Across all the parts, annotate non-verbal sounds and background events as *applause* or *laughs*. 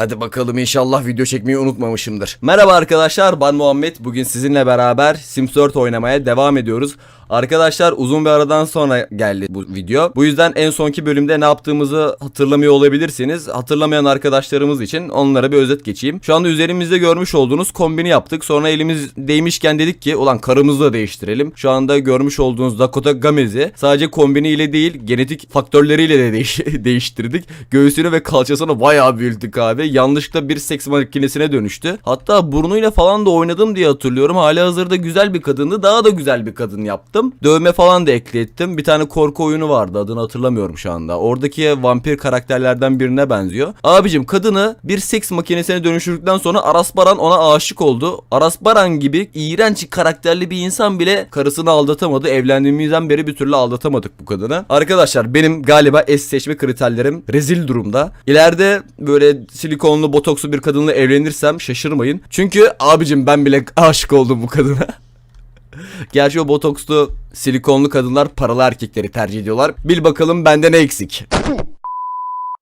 Hadi bakalım inşallah video çekmeyi unutmamışımdır. Merhaba arkadaşlar ben Muhammed. Bugün sizinle beraber Sims 4 oynamaya devam ediyoruz. Arkadaşlar uzun bir aradan sonra geldi bu video. Bu yüzden en sonki bölümde ne yaptığımızı hatırlamıyor olabilirsiniz. Hatırlamayan arkadaşlarımız için onlara bir özet geçeyim. Şu anda üzerimizde görmüş olduğunuz kombini yaptık. Sonra elimiz değmişken dedik ki ulan karımızı da değiştirelim. Şu anda görmüş olduğunuz Dakota Gamez'i sadece kombini ile değil genetik faktörleriyle de değiş- *laughs* değiştirdik. Göğsünü ve kalçasını bayağı büyüttük abi. Yanlışlıkla bir seks makinesine dönüştü. Hatta burnuyla falan da oynadım diye hatırlıyorum. Hali hazırda güzel bir kadındı. Daha da güzel bir kadın yaptım. Dövme falan da eklettim. Bir tane korku oyunu vardı. Adını hatırlamıyorum şu anda. Oradaki vampir karakterlerden birine benziyor. Abicim kadını bir seks makinesine dönüştürdükten sonra Aras Baran ona aşık oldu. Aras Baran gibi iğrenç karakterli bir insan bile karısını aldatamadı. Evlendiğimizden beri bir türlü aldatamadık bu kadını. Arkadaşlar benim galiba es seçme kriterlerim rezil durumda. İleride böyle silikonlu botokslu bir kadınla evlenirsem şaşırmayın. Çünkü abicim ben bile aşık oldum bu kadına. *laughs* *laughs* Gerçi o botokslu silikonlu kadınlar paralı erkekleri tercih ediyorlar. Bil bakalım bende ne eksik.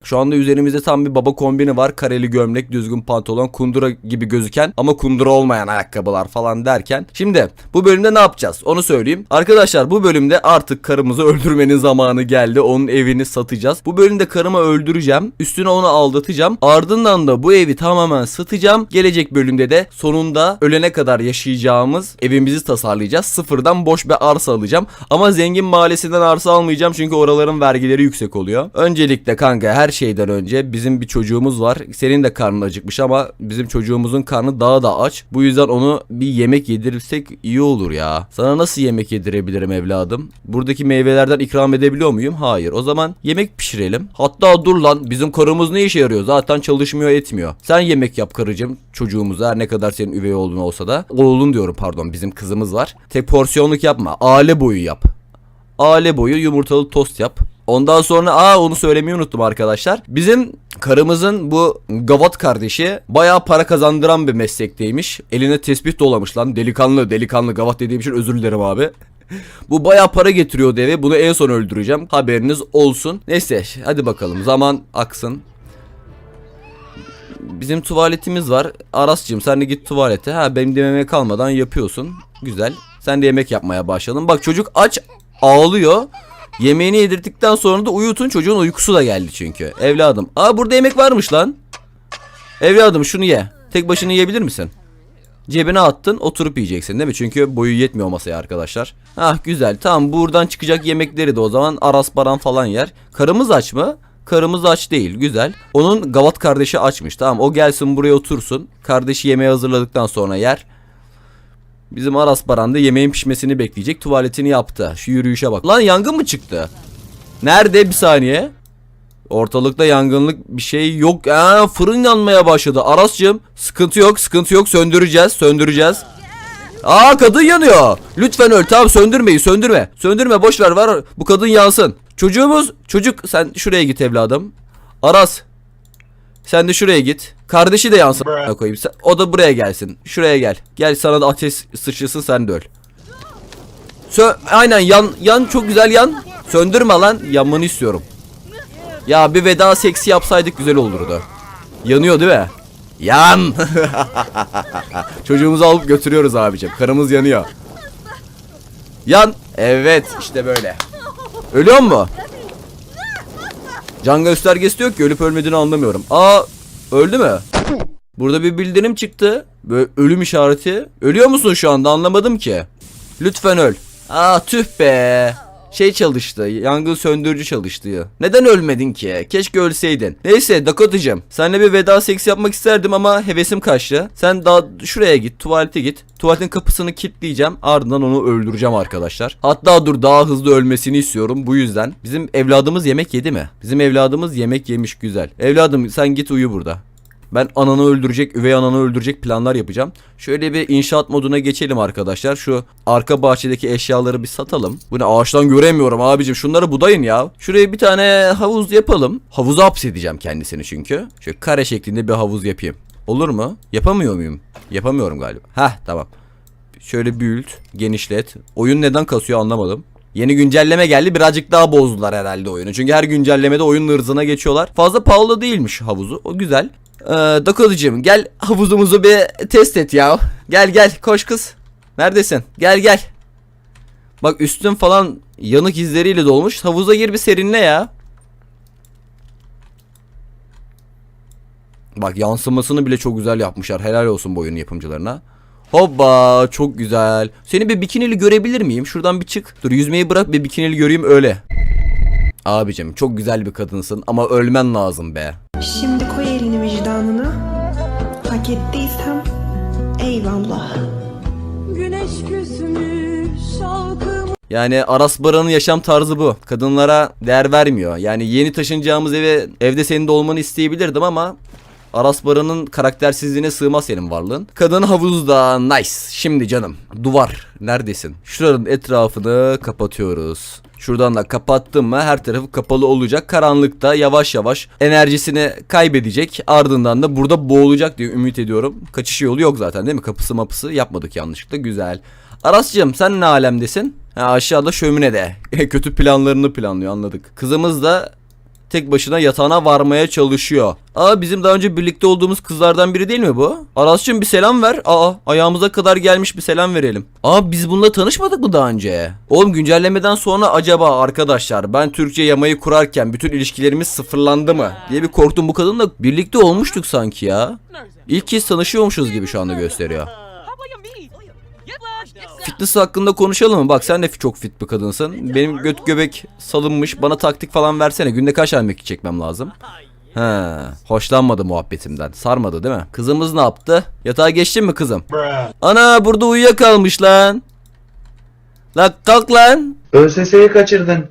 Şu anda üzerimizde tam bir baba kombini var. Kareli gömlek, düzgün pantolon, kundura gibi gözüken ama kundura olmayan ayakkabılar falan derken. Şimdi bu bölümde ne yapacağız? Onu söyleyeyim. Arkadaşlar bu bölümde artık karımızı *laughs* öldürmenin zamanı geldi. Onun evini satacağız. Bu bölümde karımı öldüreceğim. Üstüne onu aldatacağım. Ardından da bu evi tamamen satacağım. Gelecek bölümde de sonunda ölene kadar yaşayacağımız evimizi tasarlayacağız. Sıfırdan boş bir arsa alacağım. Ama zengin mahallesinden arsa almayacağım çünkü oraların vergileri yüksek oluyor. Öncelikle kanka her şeyden önce bizim bir çocuğumuz var. Senin de karnın acıkmış ama bizim çocuğumuzun karnı daha da aç. Bu yüzden onu bir yemek yedirirsek iyi olur ya. Sana nasıl yemek yedirebilirim evladım? Buradaki meyvelerden ikram edebiliyor muyum? Hayır. O zaman yemek pişirelim. Hatta dur lan bizim karımız ne işe yarıyor? Zaten çalışmıyor etmiyor. Sen yemek yap karıcığım çocuğumuza her ne kadar senin üvey oğlun olsa da. Oğlun diyorum pardon bizim kızımız var. Tek porsiyonluk yapma. Aile boyu yap. Aile boyu yumurtalı tost yap. Ondan sonra aa onu söylemeyi unuttum arkadaşlar. Bizim karımızın bu Gavat kardeşi bayağı para kazandıran bir meslekteymiş. Eline tespih dolamış lan. Delikanlı delikanlı Gavat dediğim için özür dilerim abi. Bu bayağı para getiriyor eve. Bunu en son öldüreceğim. Haberiniz olsun. Neyse hadi bakalım. Zaman aksın. Bizim tuvaletimiz var. Arascığım sen de git tuvalete. Ha benim dememe kalmadan yapıyorsun. Güzel. Sen de yemek yapmaya başladın. Bak çocuk aç ağlıyor. Yemeğini yedirdikten sonra da uyutun çocuğun uykusu da geldi çünkü. Evladım. Aa burada yemek varmış lan. Evladım şunu ye. Tek başına yiyebilir misin? Cebine attın oturup yiyeceksin değil mi? Çünkü boyu yetmiyor masaya arkadaşlar. Hah güzel tamam buradan çıkacak yemekleri de o zaman aras baran falan yer. Karımız aç mı? Karımız aç değil güzel. Onun Gavat kardeşi açmış tamam o gelsin buraya otursun. Kardeşi yemeği hazırladıktan sonra yer. Bizim Aras Baran da yemeğin pişmesini bekleyecek. Tuvaletini yaptı. Şu yürüyüşe bak. Lan yangın mı çıktı? Nerede bir saniye? Ortalıkta yangınlık bir şey yok. Aa, fırın yanmaya başladı. Arascığım sıkıntı yok sıkıntı yok söndüreceğiz söndüreceğiz. Aa kadın yanıyor. Lütfen öl tamam söndürmeyi söndürme. Söndürme boş var bu kadın yansın. Çocuğumuz çocuk sen şuraya git evladım. Aras sen de şuraya git. Kardeşi de yansın. koyayım. Sen- o da buraya gelsin. Şuraya gel. Gel sana da ateş sıçrasın sen de öl. Sö Aynen yan yan çok güzel yan. Söndürme lan. Yanmanı istiyorum. Ya bir veda seksi yapsaydık güzel olurdu. Yanıyor değil mi? Yan. *laughs* Çocuğumuzu alıp götürüyoruz abicim. Karımız yanıyor. Yan. Evet işte böyle. Ölüyor mu? Can göstergesi yok ki ölüp ölmediğini anlamıyorum. Aa öldü mü? Burada bir bildirim çıktı. Böyle ölüm işareti. Ölüyor musun şu anda anlamadım ki. Lütfen öl. Aa tüh be. Şey çalıştı. Yangın söndürücü çalıştı. Neden ölmedin ki? Keşke ölseydin. Neyse Dakota'cığım. Seninle bir veda seksi yapmak isterdim ama hevesim kaçtı. Sen daha şuraya git. Tuvalete git. Tuvaletin kapısını kilitleyeceğim. Ardından onu öldüreceğim arkadaşlar. Hatta dur daha hızlı ölmesini istiyorum. Bu yüzden. Bizim evladımız yemek yedi mi? Bizim evladımız yemek yemiş güzel. Evladım sen git uyu burada. Ben ananı öldürecek, üvey ananı öldürecek planlar yapacağım. Şöyle bir inşaat moduna geçelim arkadaşlar. Şu arka bahçedeki eşyaları bir satalım. Bu ne ağaçtan göremiyorum abicim. Şunları budayın ya. Şuraya bir tane havuz yapalım. Havuza hapsedeceğim kendisini çünkü. Şöyle kare şeklinde bir havuz yapayım. Olur mu? Yapamıyor muyum? Yapamıyorum galiba. Heh tamam. Şöyle büyült, genişlet. Oyun neden kasıyor anlamadım. Yeni güncelleme geldi birazcık daha bozdular herhalde oyunu. Çünkü her güncellemede oyun hırzına geçiyorlar. Fazla pahalı değilmiş havuzu. O güzel. Ee, Dakoducuğum gel havuzumuzu bir test et ya. Gel gel koş kız. Neredesin? Gel gel. Bak üstün falan yanık izleriyle dolmuş. Havuza gir bir serinle ya. Bak yansımasını bile çok güzel yapmışlar. Helal olsun bu oyunun yapımcılarına. Hoppa çok güzel. Seni bir bikinili görebilir miyim? Şuradan bir çık. Dur yüzmeyi bırak bir bikinili göreyim öyle. Abicim çok güzel bir kadınsın ama ölmen lazım be. Şimdi koy elini vicdanına. Hak ettiysem eyvallah. Güneş küsmüş şalkım Yani Aras Baran'ın yaşam tarzı bu. Kadınlara değer vermiyor. Yani yeni taşınacağımız eve evde senin de olmanı isteyebilirdim ama Aras Baran'ın karaktersizliğine sığmaz senin varlığın. Kadın havuzda nice. Şimdi canım duvar neredesin? Şuranın etrafını kapatıyoruz. Şuradan da kapattım mı her tarafı kapalı olacak. Karanlıkta yavaş yavaş enerjisini kaybedecek. Ardından da burada boğulacak diye ümit ediyorum. Kaçış yolu yok zaten değil mi? Kapısı mapısı yapmadık yanlışlıkla. Güzel. Arascığım sen ne alemdesin? Ha, aşağıda şöminede. *laughs* Kötü planlarını planlıyor anladık. Kızımız da tek başına yatağına varmaya çalışıyor. Aa bizim daha önce birlikte olduğumuz kızlardan biri değil mi bu? Aras'cığım bir selam ver. Aa ayağımıza kadar gelmiş bir selam verelim. Aa biz bununla tanışmadık mı daha önce? Oğlum güncellemeden sonra acaba arkadaşlar ben Türkçe yamayı kurarken bütün ilişkilerimiz sıfırlandı mı? diye bir korktum bu kadınla birlikte olmuştuk sanki ya. İlk kez tanışıyormuşuz gibi şu anda gösteriyor. Fitness hakkında konuşalım mı? Bak sen de çok fit bir kadınsın. Benim göt göbek salınmış. Bana taktik falan versene. Günde kaç mekik çekmem lazım? He, hoşlanmadı muhabbetimden. Sarmadı değil mi? Kızımız ne yaptı? Yatağa geçtin mi kızım? Ana burada uyuyakalmış lan. Lan kalk lan. ÖSS'yi kaçırdın.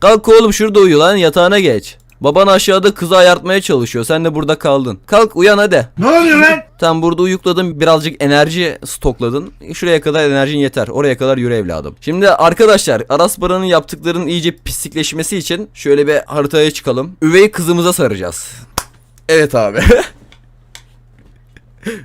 Kalk oğlum şurada uyu lan yatağına geç. Baban aşağıda kızı ayartmaya çalışıyor. Sen de burada kaldın. Kalk uyan hadi. Ne oluyor lan? Tam burada uyukladın birazcık enerji stokladın. Şuraya kadar enerjin yeter. Oraya kadar yürü evladım. Şimdi arkadaşlar Aras Baran'ın yaptıklarının iyice pislikleşmesi için şöyle bir haritaya çıkalım. Üvey kızımıza saracağız. Evet abi. *laughs*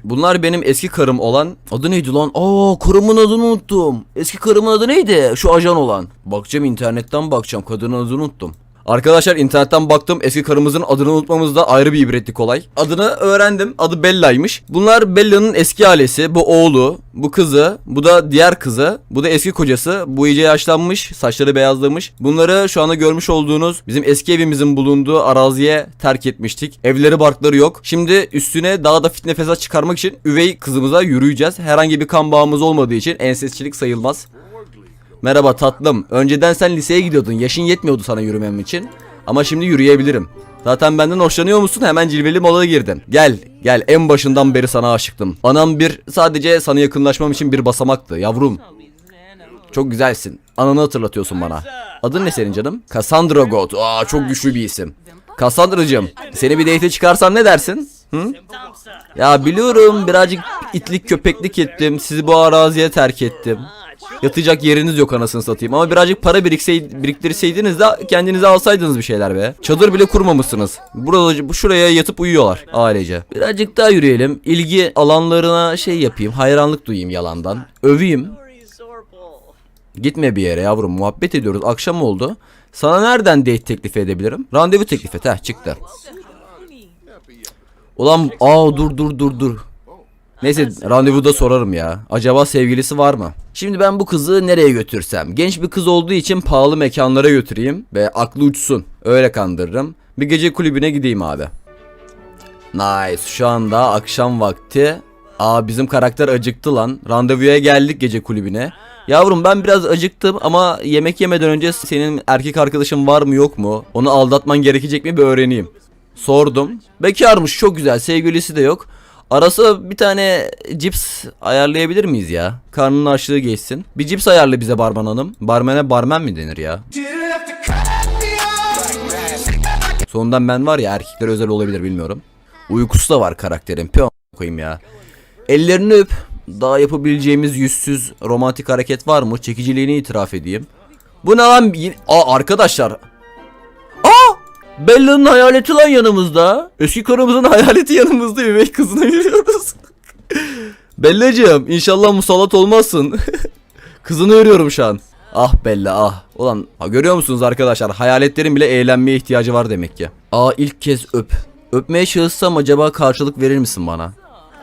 Bunlar benim eski karım olan adı neydi lan? Aa karımın adını unuttum. Eski karımın adı neydi? Şu ajan olan. Bakacağım internetten bakacağım kadının adını unuttum. Arkadaşlar internetten baktım eski karımızın adını unutmamız da ayrı bir ibretlik olay. Adını öğrendim. Adı Bella'ymış. Bunlar Bella'nın eski ailesi. Bu oğlu, bu kızı, bu da diğer kızı, bu da eski kocası. Bu iyice yaşlanmış, saçları beyazlamış. Bunları şu anda görmüş olduğunuz bizim eski evimizin bulunduğu araziye terk etmiştik. Evleri barkları yok. Şimdi üstüne daha da fitne fesat çıkarmak için üvey kızımıza yürüyeceğiz. Herhangi bir kan bağımız olmadığı için ensesçilik sayılmaz. Merhaba tatlım. Önceden sen liseye gidiyordun. Yaşın yetmiyordu sana yürümem için. Ama şimdi yürüyebilirim. Zaten benden hoşlanıyor musun? Hemen cilveli mola girdin. Gel, gel. En başından beri sana aşıktım. Anam bir sadece sana yakınlaşmam için bir basamaktı yavrum. Çok güzelsin. Ananı hatırlatıyorsun bana. Adın ne senin canım? Cassandra God. Aa çok güçlü bir isim. Cassandra'cığım seni bir date çıkarsam ne dersin? Hı? Ya biliyorum birazcık itlik köpeklik ettim. Sizi bu araziye terk ettim. Yatacak yeriniz yok anasını satayım. Ama birazcık para biriktirseydiniz de kendinize alsaydınız bir şeyler be. Çadır bile kurmamışsınız. Burada şuraya yatıp uyuyorlar ailece. Birazcık daha yürüyelim. İlgi alanlarına şey yapayım. Hayranlık duyayım yalandan. Öveyim. Gitme bir yere yavrum. Muhabbet ediyoruz. Akşam oldu. Sana nereden date teklif edebilirim? Randevu teklif et. Heh çıktı. Ulan aa dur dur dur dur. Neyse randevuda sorarım ya. Acaba sevgilisi var mı? Şimdi ben bu kızı nereye götürsem? Genç bir kız olduğu için pahalı mekanlara götüreyim ve aklı uçsun. Öyle kandırırım. Bir gece kulübüne gideyim abi. Nice. Şu anda akşam vakti. Aa bizim karakter acıktı lan. Randevuya geldik gece kulübüne. Yavrum ben biraz acıktım ama yemek yemeden önce senin erkek arkadaşın var mı yok mu? Onu aldatman gerekecek mi bir öğreneyim. Sordum. Bekarmış çok güzel sevgilisi de yok. Arası bir tane cips ayarlayabilir miyiz ya? Karnının açlığı geçsin. Bir cips ayarla bize barman hanım. Barmene barmen mi denir ya? Sonundan ben var ya erkeklere özel olabilir bilmiyorum. Uykusu da var karakterin. Pe koyayım ya. Ellerini öp. Daha yapabileceğimiz yüzsüz romantik hareket var mı? Çekiciliğini itiraf edeyim. Bu ne lan? Aa arkadaşlar. Bella'nın hayaleti lan yanımızda. Eski karımızın *laughs* hayaleti yanımızda. Üvey kızını yürüyoruz. *laughs* Bellacığım inşallah musallat olmazsın. *laughs* Kızını yürüyorum şu an. Ah Bella ah. Ulan ha, görüyor musunuz arkadaşlar hayaletlerin bile eğlenmeye ihtiyacı var demek ki. Aa ilk kez öp. Öpmeye çalışsam acaba karşılık verir misin bana?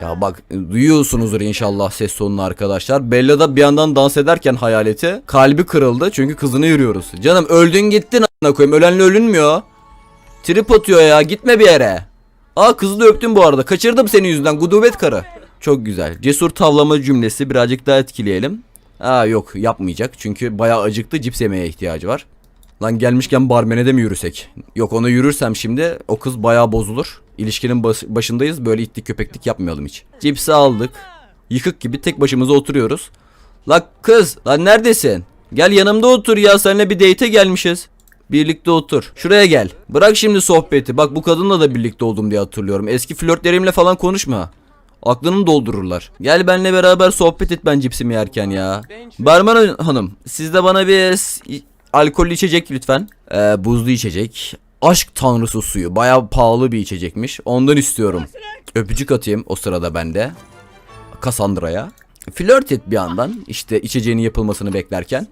Ya bak duyuyorsunuzdur inşallah ses tonunu arkadaşlar. Bella da bir yandan dans ederken hayaleti kalbi kırıldı çünkü kızını yürüyoruz. Canım öldün gittin a**ına koyayım ölenle ölünmüyor. Trip atıyor ya gitme bir yere. Aa kızı da öptüm bu arada. Kaçırdım senin yüzünden gudubet karı. Çok güzel. Cesur tavlama cümlesi birazcık daha etkileyelim. Aa yok yapmayacak çünkü bayağı acıktı cips yemeye ihtiyacı var. Lan gelmişken barmene de mi yürüsek? Yok ona yürürsem şimdi o kız bayağı bozulur. İlişkinin bas- başındayız böyle itlik köpeklik yapmayalım hiç. Cipsi aldık. Yıkık gibi tek başımıza oturuyoruz. La kız lan neredesin? Gel yanımda otur ya seninle bir date'e gelmişiz. Birlikte otur. Şuraya gel. Bırak şimdi sohbeti. Bak bu kadınla da birlikte oldum diye hatırlıyorum. Eski flörtlerimle falan konuşma. Aklını doldururlar. Gel benle beraber sohbet et ben cipsimi yerken ya. Barman hanım siz de bana bir alkollü içecek lütfen. Ee, buzlu içecek. Aşk tanrısı suyu. Bayağı pahalı bir içecekmiş. Ondan istiyorum. Öpücük atayım o sırada bende. Cassandra'ya. Flört et bir yandan. İşte içeceğinin yapılmasını beklerken.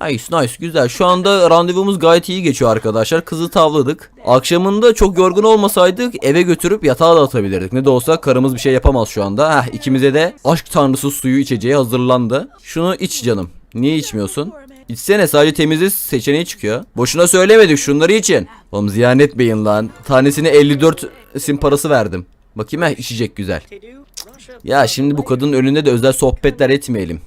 Nice nice güzel. Şu anda randevumuz gayet iyi geçiyor arkadaşlar. Kızı tavladık. Akşamında çok yorgun olmasaydık eve götürüp yatağa da atabilirdik. Ne de olsa karımız bir şey yapamaz şu anda. Heh ikimize de aşk tanrısı suyu içeceği hazırlandı. Şunu iç canım. Niye içmiyorsun? İçsene sadece temizli seçeneği çıkıyor. Boşuna söylemedik şunları için. Oğlum ziyan etmeyin lan. Tanesine 54 sim parası verdim. Bakayım ha içecek güzel. Ya şimdi bu kadının önünde de özel sohbetler etmeyelim.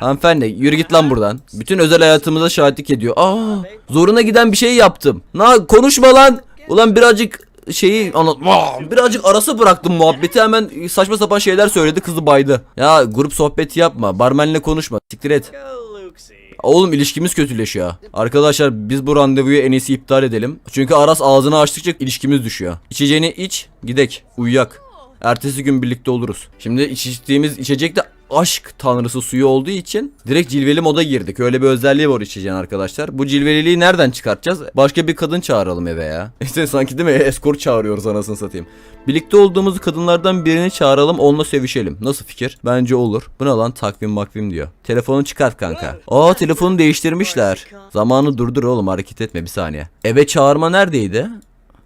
Hanımefendi yürü git lan buradan. Bütün özel hayatımıza şahitlik ediyor. Aa, zoruna giden bir şey yaptım. Na konuşma lan. Ulan birazcık şeyi anlat. Aa, birazcık arası bıraktım muhabbeti hemen saçma sapan şeyler söyledi kızı baydı. Ya grup sohbeti yapma. Barmenle konuşma. Siktir et. Oğlum ilişkimiz kötüleşiyor. Arkadaşlar biz bu randevuyu en iyisi iptal edelim. Çünkü Aras ağzını açtıkça ilişkimiz düşüyor. İçeceğini iç, gidek, uyuyak. Ertesi gün birlikte oluruz. Şimdi içtiğimiz içecek de aşk tanrısı suyu olduğu için direkt cilveli moda girdik. Öyle bir özelliği var içeceğin arkadaşlar. Bu cilveliliği nereden çıkartacağız? Başka bir kadın çağıralım eve ya. *laughs* İşte sanki değil mi? Eskort çağırıyoruz anasını satayım. Birlikte olduğumuz kadınlardan birini çağıralım onunla sevişelim. Nasıl fikir? Bence olur. Bu ne lan takvim makvim diyor. Telefonu çıkart kanka. Aa telefonu değiştirmişler. Zamanı durdur oğlum hareket etme bir saniye. Eve çağırma neredeydi?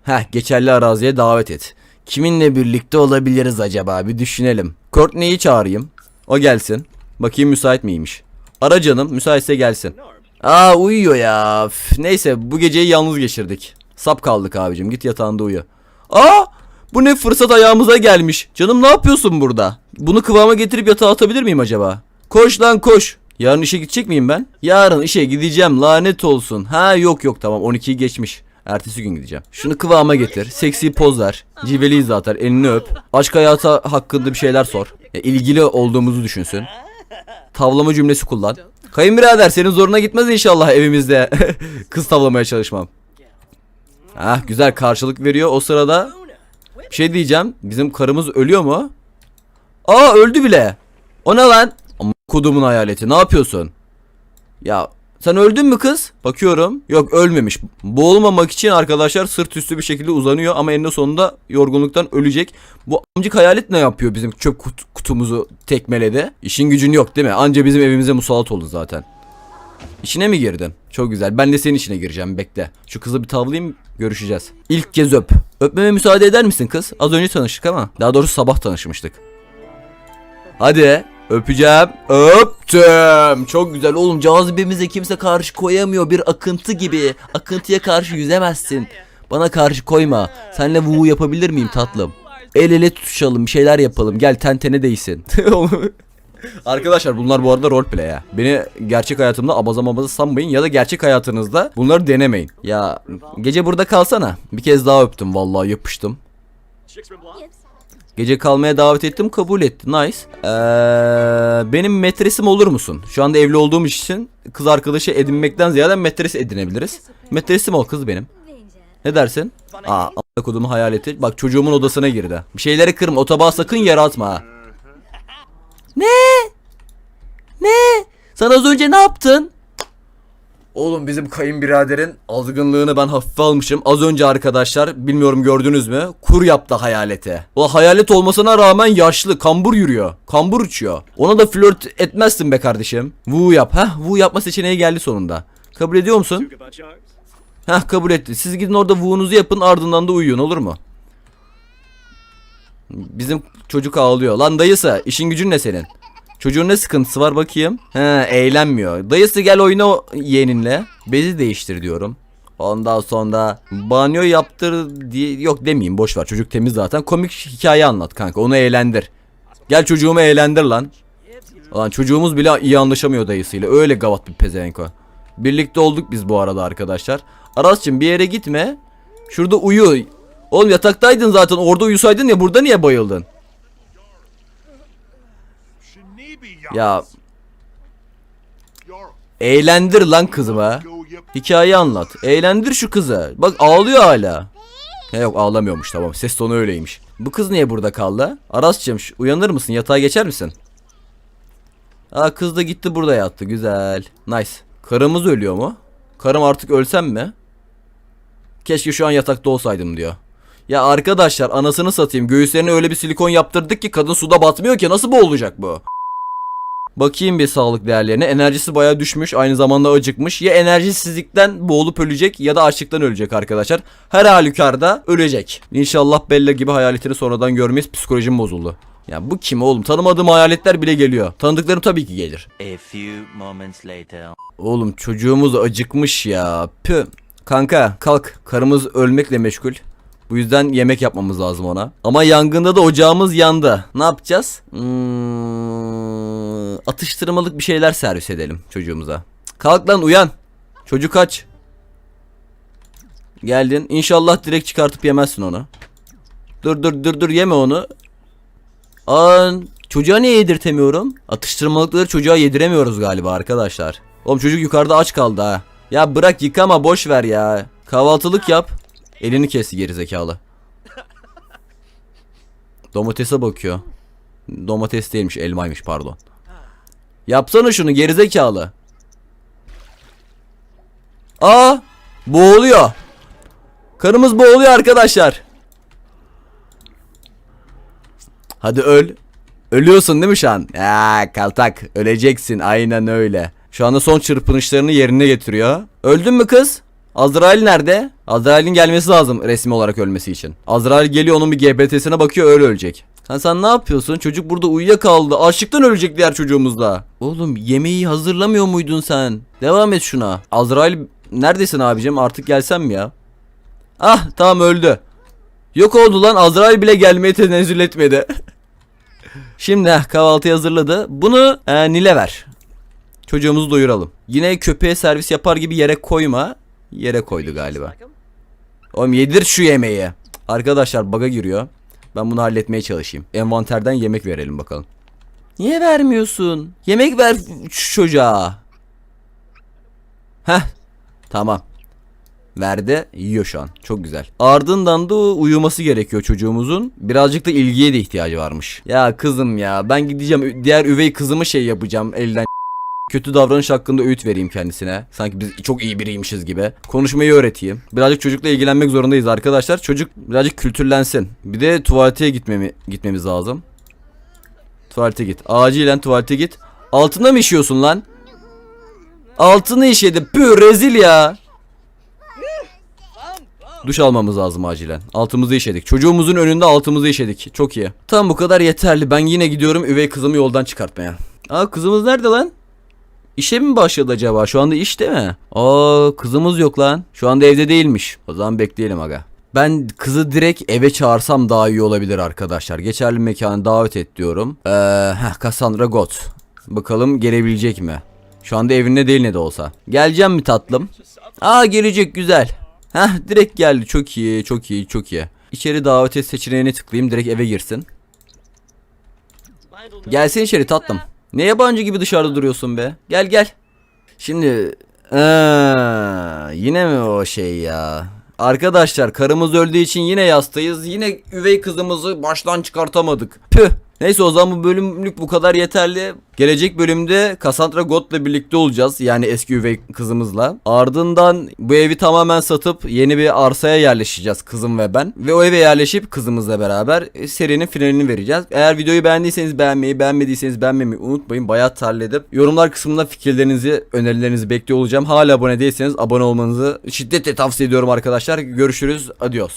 Heh geçerli araziye davet et. Kiminle birlikte olabiliriz acaba bir düşünelim. Courtney'i çağırayım. O gelsin. Bakayım müsait miymiş. Ara canım müsaitse gelsin. Aa uyuyor ya. Üf, neyse bu geceyi yalnız geçirdik. Sap kaldık abicim git yatağında uyu. Aa bu ne fırsat ayağımıza gelmiş. Canım ne yapıyorsun burada? Bunu kıvama getirip yatağa atabilir miyim acaba? Koş lan koş. Yarın işe gidecek miyim ben? Yarın işe gideceğim lanet olsun. Ha yok yok tamam 12'yi geçmiş. Ertesi gün gideceğim. Şunu kıvama getir. Seksi poz ver. Cilveliyiz zaten. Elini öp. Aşk hayatı hakkında bir şeyler sor. Ya, ilgili olduğumuzu düşünsün. Tavlama cümlesi kullan. Kayınbirader senin zoruna gitmez inşallah evimizde *laughs* kız tavlamaya çalışmam. Ah güzel karşılık veriyor. O sırada bir şey diyeceğim. Bizim karımız ölüyor mu? Aa öldü bile. O ne lan? Ama kodumun hayaleti. Ne yapıyorsun? Ya sen öldün mü kız? Bakıyorum. Yok ölmemiş. Boğulmamak için arkadaşlar sırt üstü bir şekilde uzanıyor ama eninde sonunda yorgunluktan ölecek. Bu amcık hayalet ne yapıyor bizim çöp kut- kutumuzu tekmeledi? İşin gücün yok değil mi? Anca bizim evimize musallat oldu zaten. İçine mi girdin? Çok güzel. Ben de senin içine gireceğim. Bekle. Şu kızı bir tavlayayım. Görüşeceğiz. İlk kez öp. Öpmeme müsaade eder misin kız? Az önce tanıştık ama. Daha doğrusu sabah tanışmıştık. Hadi. Öpeceğim. Öptüm. Çok güzel oğlum. Cazibemize kimse karşı koyamıyor. Bir akıntı gibi. Akıntıya karşı yüzemezsin. Bana karşı koyma. Senle vuhu yapabilir miyim tatlım? El ele tutuşalım. Bir şeyler yapalım. Gel ten tene değsin. *laughs* Arkadaşlar bunlar bu arada roleplay ya. Beni gerçek hayatımda abaza mabaza sanmayın ya da gerçek hayatınızda bunları denemeyin. Ya gece burada kalsana. Bir kez daha öptüm vallahi yapıştım. Gece kalmaya davet ettim kabul etti. Nice. Ee, benim metresim olur musun? Şu anda evli olduğum için kız arkadaşı edinmekten ziyade metres edinebiliriz. Metresim ol kız benim. Ne dersin? Aa a**a kodumu hayaleti. Bak çocuğumun odasına girdi. Bir şeyleri kırma. O tabağı sakın yere atma ha. Ne? Ne? Sen az önce ne yaptın? Oğlum bizim kayınbiraderin azgınlığını ben hafife almışım. Az önce arkadaşlar bilmiyorum gördünüz mü? Kur yaptı hayalete. O hayalet olmasına rağmen yaşlı kambur yürüyor. Kambur uçuyor. Ona da flört etmezsin be kardeşim. Vu yap. Heh vu yapma seçeneği geldi sonunda. Kabul ediyor musun? Heh kabul etti. Siz gidin orada vuğunuzu yapın ardından da uyuyun olur mu? Bizim çocuk ağlıyor. Lan dayısı işin gücün ne senin? Çocuğun ne sıkıntısı var bakayım. He eğlenmiyor. Dayısı gel oyna yeğeninle. Bezi değiştir diyorum. Ondan sonra banyo yaptır diye yok demeyeyim boş ver çocuk temiz zaten. Komik hikaye anlat kanka onu eğlendir. Gel çocuğumu eğlendir lan. Lan çocuğumuz bile iyi anlaşamıyor dayısıyla. Öyle gavat bir pezevenk. Birlikte olduk biz bu arada arkadaşlar. Aras'cığım bir yere gitme. Şurada uyu. Oğlum yataktaydın zaten orada uyusaydın ya burada niye bayıldın? Ya eğlendir lan kızıma. Hikaye anlat. Eğlendir şu kızı. Bak ağlıyor hala. He yok ağlamıyormuş tamam. Ses tonu öyleymiş. Bu kız niye burada kaldı? Aras'cığım uyanır mısın? Yatağa geçer misin? Aa kız da gitti burada yattı. Güzel. Nice. Karımız ölüyor mu? Karım artık ölsem mi? Keşke şu an yatakta olsaydım diyor. Ya arkadaşlar anasını satayım. Göğüslerine öyle bir silikon yaptırdık ki kadın suda batmıyor ki. Nasıl boğulacak bu? Bakayım bir sağlık değerlerine. Enerjisi baya düşmüş. Aynı zamanda acıkmış. Ya enerjisizlikten boğulup ölecek ya da açlıktan ölecek arkadaşlar. Her halükarda ölecek. İnşallah Bella gibi hayaletini sonradan görmeyiz. Psikolojim bozuldu. Ya bu kim oğlum? Tanımadığım hayaletler bile geliyor. Tanıdıklarım tabii ki gelir. A few moments later. Oğlum çocuğumuz acıkmış ya. Pü. Kanka kalk. Karımız ölmekle meşgul. Bu yüzden yemek yapmamız lazım ona. Ama yangında da ocağımız yandı. Ne yapacağız? Hmm, atıştırmalık bir şeyler servis edelim çocuğumuza. Kalk lan uyan. Çocuk aç. Geldin. İnşallah direkt çıkartıp yemezsin onu. Dur dur dur dur yeme onu. Aa, çocuğa niye yedirtemiyorum? Atıştırmalıkları çocuğa yediremiyoruz galiba arkadaşlar. Oğlum çocuk yukarıda aç kaldı ha. Ya bırak yıkama boş ver ya. Kahvaltılık yap. Elini kesti geri zekalı. Domatese bakıyor. Domates değilmiş elmaymış pardon. Yapsana şunu geri zekalı. Aa boğuluyor. Karımız boğuluyor arkadaşlar. Hadi öl. Ölüyorsun değil mi şu an? Ya kaltak öleceksin aynen öyle. Şu anda son çırpınışlarını yerine getiriyor. Öldün mü kız? Azrail nerede? Azrail'in gelmesi lazım resmi olarak ölmesi için. Azrail geliyor onun bir GBT'sine bakıyor öyle ölecek. Sen sen ne yapıyorsun? Çocuk burada uyuyakaldı. Açlıktan ölecek diğer çocuğumuz da. Oğlum yemeği hazırlamıyor muydun sen? Devam et şuna. Azrail neredesin abicim? Artık gelsem mi ya? Ah tamam öldü. Yok oldu lan Azrail bile gelmeye tenezzül etmedi. *laughs* Şimdi heh, kahvaltı hazırladı. Bunu e, Nil'e ver. Çocuğumuzu doyuralım. Yine köpeğe servis yapar gibi yere koyma. Yere koydu galiba. Oğlum yedir şu yemeği. Arkadaşlar baga giriyor. Ben bunu halletmeye çalışayım. Envanterden yemek verelim bakalım. Niye vermiyorsun? Yemek ver şu çocuğa. Heh. Tamam. Verdi. Yiyor şu an. Çok güzel. Ardından da uyuması gerekiyor çocuğumuzun. Birazcık da ilgiye de ihtiyacı varmış. Ya kızım ya ben gideceğim diğer üvey kızımı şey yapacağım elden kötü davranış hakkında öğüt vereyim kendisine. Sanki biz çok iyi biriymişiz gibi. Konuşmayı öğreteyim. Birazcık çocukla ilgilenmek zorundayız arkadaşlar. Çocuk birazcık kültürlensin. Bir de tuvalete gitmemi gitmemiz lazım. Tuvalete git. Acilen tuvalete git. Altına mı işiyorsun lan? Altını işedi. Pü rezil ya. Duş almamız lazım acilen. Altımızı işedik. Çocuğumuzun önünde altımızı işedik. Çok iyi. Tam bu kadar yeterli. Ben yine gidiyorum üvey kızımı yoldan çıkartmaya. Aa kızımız nerede lan? İşe mi başladı acaba? Şu anda işte mi? Aa kızımız yok lan. Şu anda evde değilmiş. O zaman bekleyelim aga. Ben kızı direkt eve çağırsam daha iyi olabilir arkadaşlar. Geçerli mekanı davet et diyorum. Ee, heh, Cassandra Got. Bakalım gelebilecek mi? Şu anda evinde değil ne de olsa. Geleceğim mi tatlım? Aa gelecek güzel. Heh direkt geldi. Çok iyi, çok iyi, çok iyi. İçeri davet et seçeneğine tıklayayım. Direkt eve girsin. Gelsin içeri tatlım. Ne yabancı gibi dışarıda duruyorsun be? Gel gel. Şimdi Aa, yine mi o şey ya? Arkadaşlar karımız öldüğü için yine yastayız. Yine üvey kızımızı baştan çıkartamadık. Püh. Neyse o zaman bu bölümlük bu kadar yeterli. Gelecek bölümde Cassandra God'la birlikte olacağız. Yani eski üvey kızımızla. Ardından bu evi tamamen satıp yeni bir arsaya yerleşeceğiz kızım ve ben. Ve o eve yerleşip kızımızla beraber e, serinin finalini vereceğiz. Eğer videoyu beğendiyseniz beğenmeyi, beğenmediyseniz beğenmemeyi unutmayın. Bayağı terledim. Yorumlar kısmında fikirlerinizi, önerilerinizi bekliyor olacağım. Hala abone değilseniz abone olmanızı şiddetle tavsiye ediyorum arkadaşlar. Görüşürüz. Adios.